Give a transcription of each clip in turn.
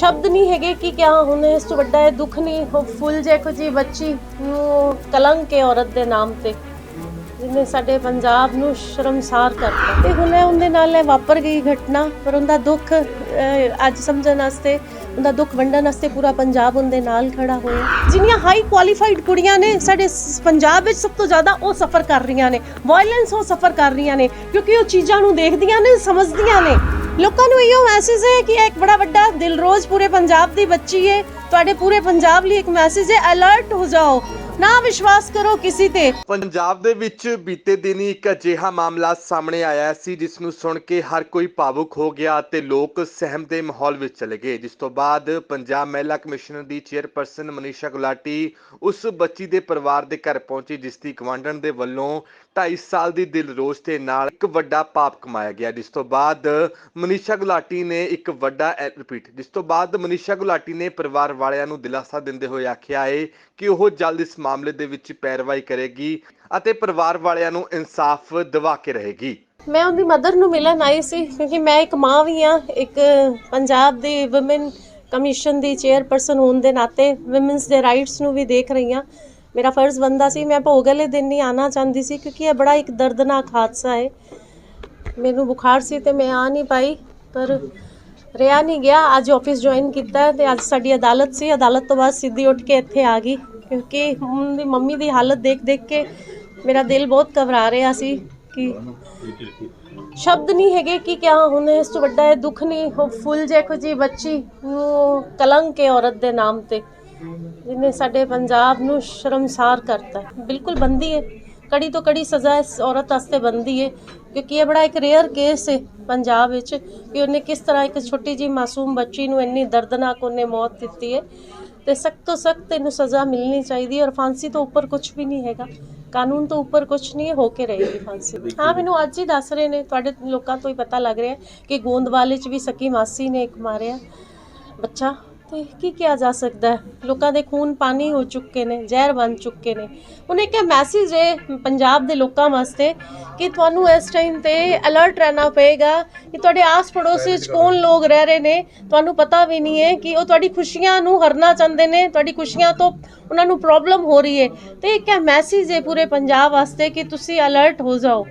ਸ਼ਬਦ ਨਹੀਂ ਹੈਗੇ ਕਿ ਕਿਆ ਹੁਣ ਇਸ ਤੋਂ ਵੱਡਾ ਇਹ ਦੁੱਖ ਨਹੀਂ, ਉਹ ਫੁੱਲ ਦੇਖੋ ਜੀ ਬੱਚੀ ਨੂੰ ਕਲੰਕ ਹੈ ਔਰਤ ਦੇ ਨਾਮ ਤੇ, ਜਿਹਨੇ ਸਾਡੇ ਪੰਜਾਬ ਨੂੰ ਸ਼ਰਮਸਾਰ ਕਰਤਾ। ਤੇ ਹੁਣ ਇਹ ਉਹਦੇ ਨਾਲ ਇਹ ਵਾਪਰ ਗਈ ਘਟਨਾ, ਪਰ ਉਹਦਾ ਦੁੱਖ ਅੱਜ ਸਮਝਣ ਵਾਸਤੇ, ਉਹਦਾ ਦੁੱਖ ਵੰਡਣ ਵਾਸਤੇ ਪੂਰਾ ਪੰਜਾਬ ਉਹਦੇ ਨਾਲ ਖੜਾ ਹੋਇਆ। ਜਿੰਨੀਆਂ ਹਾਈ ਕੁਆਲੀਫਾਈਡ ਕੁੜੀਆਂ ਨੇ, ਸਾਡੇ ਪੰਜਾਬ ਵਿੱਚ ਸਭ ਤੋਂ ਜ਼ਿਆਦਾ ਉਹ ਸਫਰ ਕਰ ਰਹੀਆਂ ਨੇ ਵਾਇਲੈਂਸ ਉਹ ਸਫਰ ਕਰ ਰਹੀਆਂ ਨੇ, ਕਿਉਂਕਿ ਉਹ ਚੀਜ਼ਾਂ ਨੂੰ ਦੇਖਦੀਆਂ ਨੇ, ਸਮਝਦੀਆਂ ਨੇ। ਲੋਕਾਂ ਨੂੰ ਇਹੋ ਮੈਸੇਜ ਹੈ ਕਿ ਇਹ ਇੱਕ ਬੜਾ ਵੱਡਾ ਦਿਲਰੋਜ਼ ਪੂਰੇ ਪੰਜਾਬ ਦੀ ਬੱਚੀ ਹੈ। ਤੁਹਾਡੇ ਪੂਰੇ ਪੰਜਾਬ ਲਈ ਇੱਕ ਮੈਸੇਜ ਹੈ ਅਲਰਟ ਹੋ ਜਾਓ। ਨਾ ਵਿਸ਼ਵਾਸ ਕਰੋ ਕਿਸੇ ਤੇ। ਪੰਜਾਬ ਦੇ ਵਿੱਚ ਬੀਤੇ ਦਿਨੀ ਇੱਕ ਅਜਿਹਾ ਮਾਮਲਾ ਸਾਹਮਣੇ ਆਇਆ ਸੀ, ਜਿਸ ਨੂੰ ਸੁਣ ਕੇ ਹਰ ਕੋਈ ਭਾਵੁਕ ਹੋ ਗਿਆ ਤੇ ਲੋਕ ਸਹਿਮ ਦੇ ਮਾਹੌਲ ਵਿੱਚ ਚਲੇ ਗਏ। ਜਿਸ ਤੋਂ ਬਾਅਦ ਪੰਜਾਬ ਮਹਿਲਾ ਕਮਿਸ਼ਨ ਦੀ ਚੇਅਰਪਰਸਨ ਮਨੀਸ਼ਾ ਗੁਲਾਟੀ ਉਸ ਬੱਚੀ ਦੇ ਪਰਿਵਾਰ ਦੇ ਘਰ ਪਹੁੰਚੀ, ਜਿਸ ਦੀ ਗਵਾਂਢਣ ਦੇ ਵੱਲੋਂ 2.5 ਸਾਲ ਦੀ ਦਿਲਰੋਸ਼ ਦੇ ਨਾਲ ਇੱਕ ਵੱਡਾ ਪਾਪ ਕਮਾਇਆ ਗਿਆ, ਜਿਸ ਤੋਂ ਬਾਅਦ ਮਨੀਸ਼ਾ ਗੁਲਾਟੀ ਨੇ ਇੱਕ ਵੱਡਾ ਰਿਪੀਟ ਜਿਸ ਤੋਂ ਬਾਅਦ ਮਨੀਸ਼ਾ ਗੁਲਾਟੀ ਨੇ ਪਰਿਵਾਰ ਵਾਲਿਆਂ ਨੂੰ ਦਿਲਾਸਾ ਦਿੰਦੇ ਹੋਏ ਆਖਿਆ ਹੈ ਕਿ ਉਹ ਜਲਦ ਇਸ ਮਾਮਲੇ ਦੇ ਵਿੱਚ ਪੈਰਵਾਈ ਕਰੇਗੀ ਅਤੇ ਪਰਿਵਾਰ ਵਾਲਿਆਂ ਨੂੰ ਇਨਸਾਫ ਦਿਵਾ ਕੇ ਰਹੇਗੀ। ਮੈਂ ਉਹਦੀ ਮਦਰ ਨੂੰ ਮਿਲਣ ਆਈ ਸੀ, ਕਿਉਂਕਿ ਮੈਂ ਇੱਕ ਮਾਂ ਵੀ ਹਾਂ ਇੱਕ ਪੰਜਾਬ ਦੇ ਔਮਨ ਕਮਿਸ਼ਨ ਦੀ ਚੇਅਰਪਰਸਨ ਹੋਣ ਦੇ ਨਾਤੇ ਔਮਨਸ ਦੇ ਰਾਈਟਸ ਨੂੰ ਵੀ ਦੇਖ ਰਹੀ ਹਾਂ ਮੇਰਾ ਫਰਜ਼ ਬੰਦਾ ਸੀ, ਮੈਂ ਭੋਗ ਵਾਲੇ ਦਿਨ ਨਹੀਂ ਆਣਾ ਚਾਹੁੰਦੀ ਸੀ ਕਿਉਂਕਿ ਇਹ ਬੜਾ ਇੱਕ ਦਰਦਨਾਕ ਹਾਦਸਾ ਹੈ। ਮੈਨੂੰ ਬੁਖਾਰ ਸੀ ਤੇ ਮੈਂ ਆ ਨਹੀਂ ਪਾਈ, ਪਰ ਰਿਆ ਨਹੀਂ ਗਿਆ। ਅੱਜ ਆਫਿਸ ਜੁਆਇਨ ਕੀਤਾ ਤੇ ਅੱਜ ਸਾਡੀ ਅਦਾਲਤ ਸੀ। ਅਦਾਲਤ ਤੋਂ ਬਾਅਦ ਸਿੱਧੀ ਉੱਠ ਕੇ ਇੱਥੇ ਆ ਗਈ ਕਿਉਂਕਿ ਹੁਣ ਦੀ ਮੰਮੀ ਦੀ ਹਾਲਤ ਦੇਖ ਦੇਖ ਕੇ ਮੇਰਾ ਦਿਲ ਬਹੁਤ ਘਬਰਾ ਰਿਹਾ ਸੀ ਕਿ ਸ਼ਬਦ ਨਹੀਂ ਹੈਗੇ ਕਿ ਕਿਆ ਹੁਣ ਇਸ ਤੋਂ ਵੱਡਾ ਇਹ ਦੁੱਖ ਨਹੀਂ, ਉਹ ਫੁੱਲ ਦੇਖੋ ਜੀ ਬੱਚੀ ਨੂੰ ਕਲੰਕ ਹੈ ਔਰਤ ਦੇ ਨਾਮ ਤੇ। ਜਿਹਨੇ ਸਾਡੇ ਪੰਜਾਬ ਨੂੰ ਸ਼ਰਮਸਾਰ ਕਰਤਾ ਬਿਲਕੁਲ ਬੰਦੀ ਹੈ। ਕੜੀ ਤੋਂ ਕੜੀ ਸਜ਼ਾ ਇਸ ਔਰਤ ਵਾਸਤੇ ਬੰਦੀ ਹੈ ਕਿਉਂਕਿ ਇਹ ਬੜਾ ਇੱਕ ਰੇਅਰ ਕੇਸ ਹੈ ਪੰਜਾਬ ਵਿੱਚ ਕਿ ਉਹਨੇ ਕਿਸ ਤਰ੍ਹਾਂ ਇੱਕ ਛੋਟੀ ਜੀ ਮਾਸੂਮ ਬੱਚੀ ਨੂੰ ਇੰਨੀ ਦਰਦਨਾਕ ਉਹਨੇ ਮੌਤ ਦਿੱਤੀ ਹੈ ਤੇ ਸਖਤ ਤੋਂ ਸਖਤ ਇਹਨੂੰ ਸਜ਼ਾ ਮਿਲਣੀ ਚਾਹੀਦੀ ਹੈ ਔਰ ਫਾਂਸੀ ਤੋਂ ਉੱਪਰ ਕੁਝ ਵੀ ਨਹੀਂ ਹੈਗਾ। ਕਾਨੂੰਨ ਤੋਂ ਉੱਪਰ ਕੁਝ ਨਹੀਂ ਹੋ ਕੇ ਰਹੇਗੀ ਫਾਂਸੀ। ਹਾਂ, ਮੈਨੂੰ ਅੱਜ ਹੀ ਦੱਸ ਰਹੇ ਨੇ, ਤੁਹਾਡੇ ਲੋਕਾਂ ਤੋਂ ਹੀ ਪਤਾ ਲੱਗ ਰਿਹਾ ਕਿ ਗੋਂਦਵਾਲ 'ਚ ਵੀ ਸਕੀ ਮਾਸੀ ਨੇ ਇੱਕ ਮਾਰਿਆ ਬੱਚਾ। ਤੇ ਕੀ ਕਿਹਾ ਜਾ ਸਕਦਾ ਹੈ ਲੋਕਾਂ ਦੇ ਖੂਨ ਪਾਣੀ ਹੋ ਚੁੱਕੇ ਨੇ ਜ਼ਹਿਰ ਬਣ ਚੁੱਕੇ ਨੇ ਹੁਣ ਇੱਕ ਇਹ ਮੈਸੇਜ ਹੈ ਪੰਜਾਬ ਦੇ ਲੋਕਾਂ ਵਾਸਤੇ ਕਿ ਤੁਹਾਨੂੰ ਇਸ ਟਾਈਮ ਤੇ ਅਲਰਟ ਰਹਿਣਾ ਪਏਗਾ ਕਿ ਤੁਹਾਡੇ ਆਸ ਪੜੋਸ ਵਿੱਚ ਕੌਣ ਲੋਕ ਰਹਿ ਰਹੇ ਨੇ ਤੁਹਾਨੂੰ ਪਤਾ ਵੀ ਨਹੀਂ ਹੈ ਕਿ ਉਹ ਤੁਹਾਡੀ ਖੁਸ਼ੀਆਂ ਨੂੰ ਹਰਨਾ ਚਾਹੁੰਦੇ ਨੇ ਤੁਹਾਡੀ ਖੁਸ਼ੀਆਂ ਤੋਂ ਉਹਨਾਂ ਨੂੰ ਪ੍ਰੋਬਲਮ ਹੋ ਰਹੀ ਹੈ ਤੇ ਇੱਕ ਇਹ ਮੈਸੇਜ ਹੈ ਪੂਰੇ ਪੰਜਾਬ ਵਾਸਤੇ ਕਿ ਤੁਸੀਂ ਅਲਰਟ ਹੋ ਜਾਓ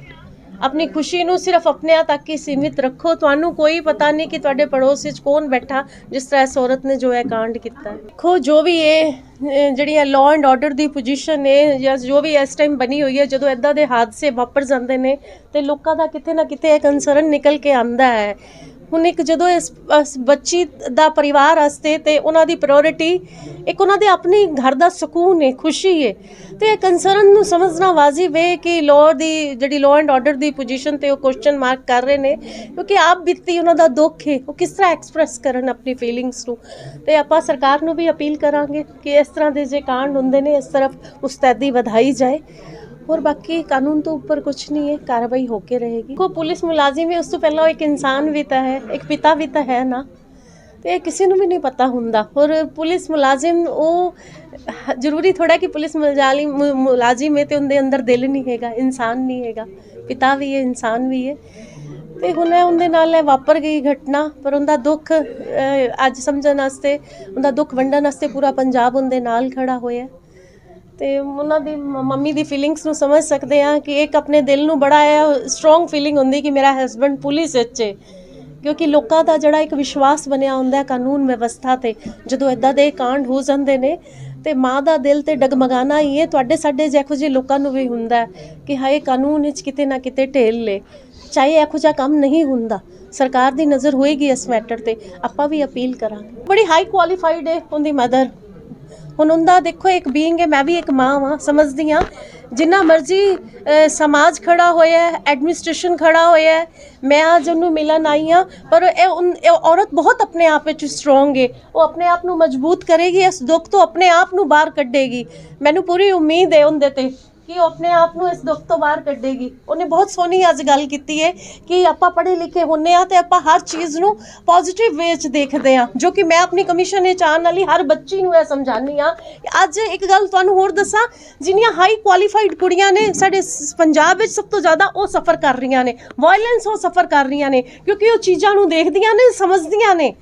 ਆਪਣੀ ਖੁਸ਼ੀ ਨੂੰ ਸਿਰਫ ਆਪਣਿਆਂ ਤੱਕ ਹੀ ਸੀਮਿਤ ਰੱਖੋ। ਤੁਹਾਨੂੰ ਕੋਈ ਪਤਾ ਨਹੀਂ ਕਿ ਤੁਹਾਡੇ ਪੜੋਸ ਵਿੱਚ ਕੌਣ ਬੈਠਾ, ਜਿਸ ਤਰ੍ਹਾਂ ਇਸ ਔਰਤ ਨੇ ਜੋ ਹੈ ਕਾਂਡ ਕੀਤਾ। ਹੈ ਦੇਖੋ, ਜੋ ਵੀ ਇਹ ਜਿਹੜੀ ਹੈ ਲਾਅ ਐਂਡ ਆਰਡਰ ਦੀ ਪੋਜੀਸ਼ਨ ਹੈ ਜਾਂ ਜੋ ਵੀ ਇਸ ਟਾਈਮ ਬਣੀ ਹੋਈ ਹੈ, ਜਦੋਂ ਇਦਾਂ ਦੇ ਹਾਦਸੇ ਵਾਪਰ ਜਾਂਦੇ ਨੇ, ਤੇ ਲੋਕਾਂ ਦਾ ਕਿਤੇ ਨਾ ਕਿਤੇ ਇਹ ਕੰਸਰਨ ਨਿਕਲ ਕੇ ਆਂਦਾ ਹੈ। ਹੁਣ ਇੱਕ ਜਦੋਂ ਇਸ ਇਸ ਬੱਚੀ ਦਾ ਪਰਿਵਾਰ ਵਾਸਤੇ ਤੇ ਉਹਨਾਂ ਦੀ ਪ੍ਰਾਇੋਰਟੀ ਇੱਕ ਉਹਨਾਂ ਦੇ ਆਪਣੇ ਘਰ ਦਾ ਸਕੂਨ ਹੈ ਖੁਸ਼ੀ ਹੈ ਤੇ ਕੰਸਰਨ ਨੂੰ ਸਮਝਣਾ ਵਾਜਿਬ ਹੈ ਕਿ ਲੋਅ ਦੀ, ਜਿਹੜੀ ਲੋਅ ਐਂਡ ਆਰਡਰ ਦੀ ਪੋਜੀਸ਼ਨ ਤੇ ਉਹ ਕੁਐਸਚਨ ਮਾਰਕ ਕਰ ਰਹੇ ਨੇ, ਕਿਉਂਕਿ ਆਪ ਬੀਤੀ ਉਹਨਾਂ ਦਾ ਦੁੱਖ ਹੈ ਉਹ ਕਿਸ ਤਰ੍ਹਾਂ ਐਕਸਪ੍ਰੈਸ ਕਰਨ ਆਪਣੀ ਫੀਲਿੰਗਸ ਨੂੰ। ਤੇ ਆਪਾਂ ਸਰਕਾਰ ਨੂੰ ਵੀ ਅਪੀਲ ਕਰਾਂਗੇ ਕਿ ਇਸ ਤਰ੍ਹਾਂ ਦੇ ਜੇ ਕਾਂਡ ਹੁੰਦੇ ਨੇ, ਇਸ ਤਰਫ ਉਸਤੈਦੀ ਵਧਾਈ ਜਾਏ। ਔਰ ਬਾਕੀ ਕਾਨੂੰਨ ਤੋਂ ਉੱਪਰ ਕੁਝ ਨਹੀਂ ਹੈ ਕਾਰਵਾਈ ਹੋ ਕੇ ਰਹੇਗੀ ਕੋ ਪੁਲਿਸ ਮੁਲਾਜ਼ਮ ਹੈ ਉਸ ਤੋਂ ਪਹਿਲਾਂ ਉਹ ਇੱਕ ਇਨਸਾਨ ਵੀ ਤਾਂ ਹੈ ਇੱਕ ਪਿਤਾ ਵੀ ਤਾਂ ਹੈ ਨਾ ਤੇ ਇਹ ਕਿਸੇ ਨੂੰ ਵੀ ਨਹੀਂ ਪਤਾ ਹੁੰਦਾ ਔਰ ਪੁਲਿਸ ਮੁਲਾਜ਼ਮ ਉਹ ਜ਼ਰੂਰੀ ਥੋੜਾ ਕਿ ਪੁਲਿਸ ਮੁਲਾਜ਼ਮ ਮੁ- ਮੁਲਾਜ਼ਮ ਹੈ ਤੇ ਉਹਦੇ ਅੰਦਰ ਦਿਲ ਨਹੀਂ ਹੈਗਾ ਇਨਸਾਨ ਨਹੀਂ ਹੈਗਾ ਪਿਤਾ ਵੀ ਹੈ ਇਨਸਾਨ ਵੀ ਹੈ ਤੇ ਹੁਣ ਉਹਦੇ ਨਾਲ ਇਹ ਵਾਪਰ ਗਈ ਘਟਨਾ ਪਰ ਉਹਦਾ ਦੁੱਖ ਅੱਜ ਸਮਝਣ ਵਾਸਤੇ ਉਹਦਾ ਦੁੱਖ ਵੰਡਣ ਵਾਸਤੇ ਪੂਰਾ ਪੰਜਾਬ ਉਹਦੇ ਨਾਲ ਖੜਾ ਹੋਇਆ ਤੇ ਉਹਨਾਂ ਦੀ ਮੰਮੀ ਦੀ ਫੀਲਿੰਗਸ ਨੂੰ ਸਮਝ ਸਕਦੇ ਆ ਕਿ ਇੱਕ ਆਪਣੇ ਦਿਲ ਨੂੰ ਬੜਾ ਸਟਰੋਂਗ ਫੀਲਿੰਗ ਹੁੰਦੀ ਕਿ ਮੇਰਾ ਹਸਬੰਡ ਪੁਲਿਸ ਵਿੱਚ ਹੈ ਕਿਉਂਕਿ ਲੋਕਾਂ ਦਾ ਜਿਹੜਾ ਇੱਕ ਵਿਸ਼ਵਾਸ ਬਣਿਆ ਹੁੰਦਾ ਹੈ ਕਾਨੂੰਨ ਵਿਵਸਥਾ ਤੇ, ਜਦੋਂ ਇਦਾਂ ਦੇ ਕਾਂਡ ਹੋ ਜਾਂਦੇ ਨੇ, ਤੇ ਮਾਂ ਦਾ ਦਿਲ ਤੇ ਡਗਮਗਾਣਾ ਹੀ ਹੈ ਤੁਹਾਡੇ ਸਾਡੇ ਜਿਹੋ ਜਿਹੇ ਲੋਕਾਂ ਨੂੰ ਵੀ ਹੁੰਦਾ ਕਿ ਹਾਏ ਕਾਨੂੰਨ ਵਿੱਚ ਕਿਤੇ ਨਾ ਕਿਤੇ ਢੇਲ ਲੇ ਚਾਹੇ ਇਹੋ ਜਿਹਾ ਕੰਮ ਨਹੀਂ ਹੁੰਦਾ, ਸਰਕਾਰ ਦੀ ਨਜ਼ਰ ਹੋਏਗੀ ਇਸ ਮੈਟਰ ਤੇ। ਆਪਾਂ ਵੀ ਅਪੀਲ ਕਰਾਂਗੇ। ਬੜੀ ਹਾਈ ਕੁਆਲੀਫਾਈਡ ਹੈ ਉਹਦੀ ਮਦਰ ਹੁਣ ਉਹਦਾ ਦੇਖੋ, ਇੱਕ ਬੀਇੰਗ ਹੈ, ਮੈਂ ਵੀ ਇੱਕ ਮਾਂ ਵਾਂ, ਸਮਝਦੀ ਹਾਂ। ਜਿੰਨਾ ਮਰਜ਼ੀ ਸਮਾਜ ਖੜਾ ਹੋਇਆ ਹੈ ਐਡਮਿਨਿਸਟ੍ਰੇਸ਼ਨ ਖੜਾ ਹੋਇਆ ਹੈ, ਮੈਂ ਅੱਜ ਉਹਨੂੰ ਮਿਲਣ ਆਈ ਹਾਂ, ਪਰ ਇਹ ਉਨ- ਇਹ ਔਰਤ ਬਹੁਤ ਆਪਣੇ ਆਪ ਵਿੱਚ ਸਟਰੋਂਗ ਹੈ ਉਹ ਆਪਣੇ ਆਪ ਨੂੰ ਮਜ਼ਬੂਤ ਕਰੇਗੀ, ਇਸ ਦੁੱਖ ਤੋਂ ਆਪਣੇ ਆਪ ਨੂੰ ਬਾਹਰ ਕੱਢੇਗੀ। ਮੈਨੂੰ ਪੂਰੀ ਉਮੀਦ ਹੈ ਉਹਦੇ ਤੇ। ਕਿ ਉਹ ਆਪਣੇ ਆਪ ਨੂੰ ਇਸ ਦੁੱਖ ਤੋਂ ਬਾਹਰ ਕੱਢੇਗੀ। ਉਹਨੇ ਬਹੁਤ ਸੋਹਣੀ ਅੱਜ ਗੱਲ ਕੀਤੀ ਹੈ ਕਿ ਆਪਾਂ ਪੜ੍ਹੇ ਲਿਖੇ ਹੁੰਨੇ ਆ ਤੇ ਆਪਾਂ ਹਰ ਚੀਜ਼ ਨੂੰ ਪੋਜ਼ਿਟਿਵ ਵੇ 'ਚ ਦੇਖਦੇ ਆ, ਜੋ ਕਿ ਮੈਂ ਆਪਣੀ ਕਮਿਸ਼ਨ ਵਿੱਚ ਆਉਣ ਵਾਲੀ ਹਰ ਬੱਚੀ ਨੂੰ ਇਹ ਸਮਝਾਉਂਦੀ ਆ ਅੱਜ ਇੱਕ ਗੱਲ ਤੁਹਾਨੂੰ ਹੋਰ ਦੱਸਾਂ, ਜਿੰਨੀਆਂ ਹਾਈ ਕੁਆਲੀਫਾਈਡ ਕੁੜੀਆਂ ਨੇ ਸਾਡੇ ਸ- ਪੰਜਾਬ ਵਿੱਚ ਸਭ ਤੋਂ ਜ਼ਿਆਦਾ ਉਹ ਸਫਰ ਕਰ ਰਹੀਆਂ ਨੇ ਵਾਇਲੈਂਸ ਉਹ ਸਫਰ ਕਰ ਰਹੀਆਂ ਨੇ, ਕਿਉਂਕਿ ਉਹ ਚੀਜ਼ਾਂ ਨੂੰ ਦੇਖਦੀਆਂ ਨੇ, ਸਮਝਦੀਆਂ ਨੇ।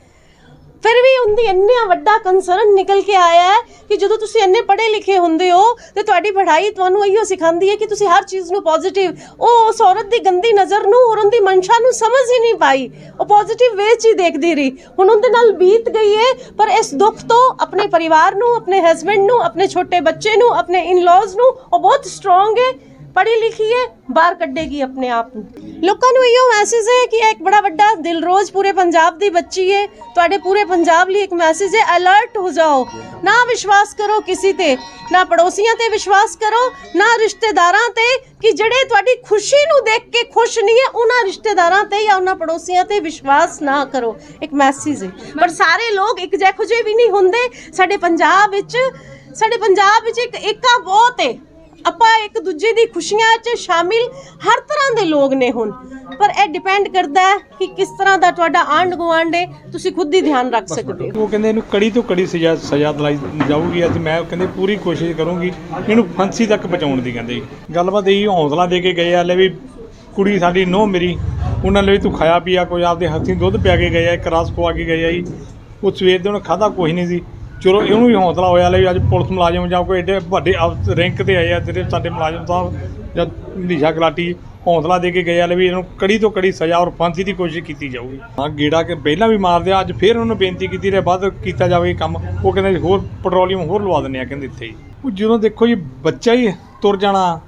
ਫਿਰ ਵੀ ਉਹਦੀ ਇੰਨਾ ਵੱਡਾ ਕੰਸਰਨ ਨਿਕਲ ਕੇ ਆਇਆ ਹੈ ਕਿ ਜਦੋਂ ਤੁਸੀਂ ਇੰਨੇ ਪੜ੍ਹੇ ਲਿਖੇ ਹੁੰਦੇ ਹੋ ਤੇ ਤੁਹਾਡੀ ਪੜ੍ਹਾਈ ਤੁਹਾਨੂੰ ਇਹੋ ਸਿਖਾਉਂਦੀ ਹੈ ਕਿ ਤੁਸੀਂ ਹਰ ਚੀਜ਼ ਨੂੰ ਪੋਜ਼ਿਟਿਵ ਉਹ ਉਸ ਔਰਤ ਦੀ ਗੰਦੀ ਨਜ਼ਰ ਨੂੰ ਔਰ ਉਹਦੀ ਮਨਸ਼ਾ ਨੂੰ ਸਮਝ ਹੀ ਨਹੀਂ ਪਾਈ। ਉਹ ਪੋਜ਼ਿਟਿਵ ਵੇ 'ਚ ਹੀ ਦੇਖਦੀ ਰਹੀ। ਹੁਣ ਉਹਦੇ ਨਾਲ ਬੀਤ ਗਈ ਹੈ, ਪਰ ਇਸ ਦੁੱਖ ਤੋਂ ਆਪਣੇ ਪਰਿਵਾਰ ਨੂੰ, ਆਪਣੇ ਹਸਬੰਡ ਨੂੰ, ਆਪਣੇ ਛੋਟੇ ਬੱਚੇ ਨੂੰ, ਆਪਣੇ ਇਨ-ਲॉज ਨੂੰ ਉਹ ਬਹੁਤ ਸਟਰੋਂਗ ਹੈ। ਪੜ੍ਹੀ ਲਿਖੀ ਹੈ, ਬਾਹਰ ਕੱਢੇਗੀ ਆਪਣੇ ਆਪ ਨੂੰ। ਲੋਕਾਂ ਨੂੰ ਇਹੋ ਮੈਸੇਜ ਹੈ ਕਿ ਇੱਕ ਬੜਾ ਵੱਡਾ ਦਿਲਰੋਜ਼ ਪੂਰੇ ਪੰਜਾਬ ਦੀ ਬੱਚੀ ਹੈ। ਤੁਹਾਡੇ ਪੂਰੇ ਪੰਜਾਬ ਲਈ ਇੱਕ ਮੈਸੇਜ ਹੈ ਅਲਰਟ ਹੋ ਜਾਓ। ਨਾ ਵਿਸ਼ਵਾਸ ਕਰੋ ਕਿਸੇ ਤੇ, ਨਾ ਪੜੋਸੀਆਂ ਤੇ ਵਿਸ਼ਵਾਸ ਕਰੋ, ਨਾ ਰਿਸ਼ਤੇਦਾਰਾਂ ਤੇ ਕਿ ਜਿਹੜੇ ਤੁਹਾਡੀ ਖੁਸ਼ੀ ਨੂੰ ਦੇਖ ਕੇ ਖੁਸ਼ ਨਹੀਂ ਹੈ, ਉਹਨਾਂ ਰਿਸ਼ਤੇਦਾਰਾਂ ਤੇ ਜਾਂ ਉਹਨਾਂ ਪੜੋਸੀਆਂ ਤੇ ਵਿਸ਼ਵਾਸ ਨਾ ਕਰੋ। ਇੱਕ ਮੈਸੇਜ ਹੈ। ਪਰ ਸਾਰੇ ਲੋਕ ਇੱਕ ਜਿਹੇ ਜਿਹੇ ਵੀ ਨਹੀਂ ਹੁੰਦੇ। ਸਾਡੇ ਪੰਜਾਬ ਵਿੱਚ, ਸਾਡੇ ਪੰਜਾਬ ਵਿੱਚ ਇੱਕ ਏਕਾ ਬਹੁਤ ਹੈ। ਆਪਾਂ ਇੱਕ ਦੂਜੇ ਦੀ ਖੁਸ਼ੀਆਂ 'ਚ ਸ਼ਾਮਿਲ ਹਰ ਤਰ੍ਹਾਂ ਦੇ ਲੋਕ ਨੇ ਹੁਣ। ਪਰ ਇਹ ਡਿਪੈਂਡ ਕਰਦਾ ਹੈ ਕਿ ਕਿਸ ਤਰ੍ਹਾਂ ਦਾ ਤੁਹਾਡਾ ਆਂਢ ਗੁਆਂਢ ਹੈ ਤੁਸੀਂ ਖੁਦ ਹੀ ਧਿਆਨ ਰੱਖ ਸਕਦੇ ਹੋ। ਉਹ ਕਹਿੰਦੇ ਇਹਨੂੰ ਕੜੀ ਤੋਂ ਕੜੀ ਸਜ਼ਾ ਸਜ਼ਾ ਦਿਲਾਈ ਜਾਊਗੀ ਅੱਜ ਮੈਂ ਕਹਿੰਦੇ ਪੂਰੀ ਕੋਸ਼ਿਸ਼ ਕਰੂੰਗੀ ਇਹਨੂੰ ਫਾਂਸੀ ਤੱਕ ਪਹੁੰਚਾਉਣ ਦੀ ਕਹਿੰਦੇ। ਗੱਲਬਾਤ ਇਹੀ ਹੌਸਲਾ ਦੇ ਕੇ ਗਏ ਆ ਲੈ ਵੀ ਕੁੜੀ ਸਾਡੀ ਨੋ ਮੇਰੀ ਉਹਨਾਂ ਲਈ ਤੂੰ ਖਾਇਆ ਪੀਆ ਕੋਈ ਆਪਦੇ ਹੱਥੀਂ ਦੁੱਧ ਪਿਆ ਕੇ ਗਏ ਆ ਇੱਕ ਰਸ ਖਵਾ ਕੇ ਗਏ ਆ ਜੀ। ਉਹ ਸਵੇਰ ਦੇ ਉਹਨੇ ਖਾਦਾ ਕੁਝ ਨਹੀਂ ਸੀ। ਚਲੋ ਇਹਨੂੰ ਵੀ ਹੌਸਲਾ ਹੋਇਆ ਲੈ ਵੀ ਅੱਜ ਪੁਲਿਸ ਮੁਲਾਜ਼ਮ ਜਾਂ ਕੋਈ ਐਡੇ ਵੱਡੇ ਅਫ- ਰੈਂਕ ਤੇ ਆਏ ਆ ਜਿਹੜੇ ਸਾਡੇ ਮੁਲਾਜ਼ਮ ਸਾਹਿਬ ਜਾਂ ਨੀਸ਼ਾ ਗਲਾਟੀ ਹੌਸਲਾ ਦੇ ਕੇ ਗਏ ਆ ਲੈ ਵੀ ਇਹਨੂੰ ਕੜੀ ਤੋਂ ਕੜੀ ਸਜ਼ਾ ਔਰ ਫਾਂਸੀ ਦੀ ਕੋਸ਼ਿਸ਼ ਕੀਤੀ ਜਾਊਗੀ। ਹਾਂ, ਗੇੜਾ ਕੇ ਪਹਿਲਾਂ ਵੀ ਮਾਰਦੇ ਆ, ਅੱਜ ਫੇਰ ਉਹਨਾਂ ਨੂੰ ਬੇਨਤੀ ਕੀਤੀ ਰਹੇ ਬਾਅਦ ਕੀਤਾ ਜਾਵੇ ਕੰਮ। ਉਹ ਕਹਿੰਦੇ ਜੀ, ਹੋਰ ਪੈਟਰੋਲੀਅਮ ਹੋਰ ਲਵਾ ਦਿੰਦੇ ਆ, ਕਹਿੰਦੇ ਇੱਥੇ ਹੀ। ਉਹ ਜਦੋਂ ਦੇਖੋ ਜੀ, ਬੱਚਾ ਹੀ ਤੁਰ ਜਾਣਾ।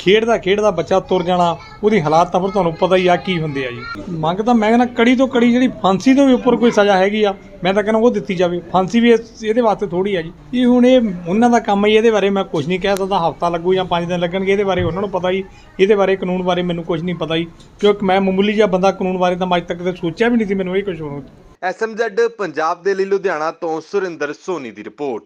ਖੇਡਦਾ ਖੇਡਦਾ ਬੱਚਾ ਤੁਰ ਜਾਣਾ ਉਹਦੀ ਹਾਲਾਤ ਤਾਂ ਫਿਰ ਤੁਹਾਨੂੰ ਪਤਾ ਹੀ ਆ ਕੀ ਹੁੰਦੇ ਆ ਜੀ। ਮੰਗ ਤਾਂ ਮੈਂ ਕਹਿੰਦਾ ਕੜੀ ਤੋਂ ਕੜੀ ਜਿਹੜੀ ਫਾਂਸੀ ਤੋਂ ਵੀ ਉੱਪਰ ਕੋਈ ਸਜ਼ਾ ਹੈਗੀ ਆ ਮੈਂ ਤਾਂ ਕਹਿੰਦਾ ਉਹ ਦਿੱਤੀ ਜਾਵੇ। ਫਾਂਸੀ ਵੀ ਇਸ- ਇਹਦੇ ਵਾਸਤੇ ਥੋੜੀ ਆ ਜੀ। ਇਹ ਹੁਣ ਇਹ ਉਹਨਾਂ ਦਾ ਕੰਮ ਹੈ ਜੀ, ਇਹਦੇ ਬਾਰੇ ਮੈਂ ਕੁਝ ਨਹੀਂ ਕਹਿ ਸਕਦਾ ਹਫਤਾ ਲੱਗੂ ਜਾਂ 5 ਦਿਨ ਲੱਗਣਗੇ ਇਹਦੇ ਬਾਰੇ ਉਹਨਾਂ ਨੂੰ ਪਤਾ ਹੀ ਇਹਦੇ ਬਾਰੇ ਕਾਨੂੰਨ ਬਾਰੇ ਮੈਨੂੰ ਕੁਝ ਨਹੀਂ ਪਤਾ ਹੀ ਕਿਉਂਕਿ ਮੈਂ ਮਾਮੂਲੀ ਜਿਹਾ ਬੰਦਾ ਕਾਨੂੰਨ ਬਾਰੇ ਤਾਂ ਅੱਜ ਤੱਕ ਤੇ ਸੋਚਿਆ ਵੀ ਨਹੀਂ ਸੀ ਮੈਨੂੰ ਇਹ ਕੁਝ ਹੋਣਾ ਐਸਐਮਜ਼ੈਡ ਪੰਜਾਬ ਦੇ ਲਈ ਲੁਧਿਆਣਾ ਤੋਂ ਸੁਰਿੰਦਰ ਸੋਨੀ ਦੀ ਰਿਪੋਰਟ।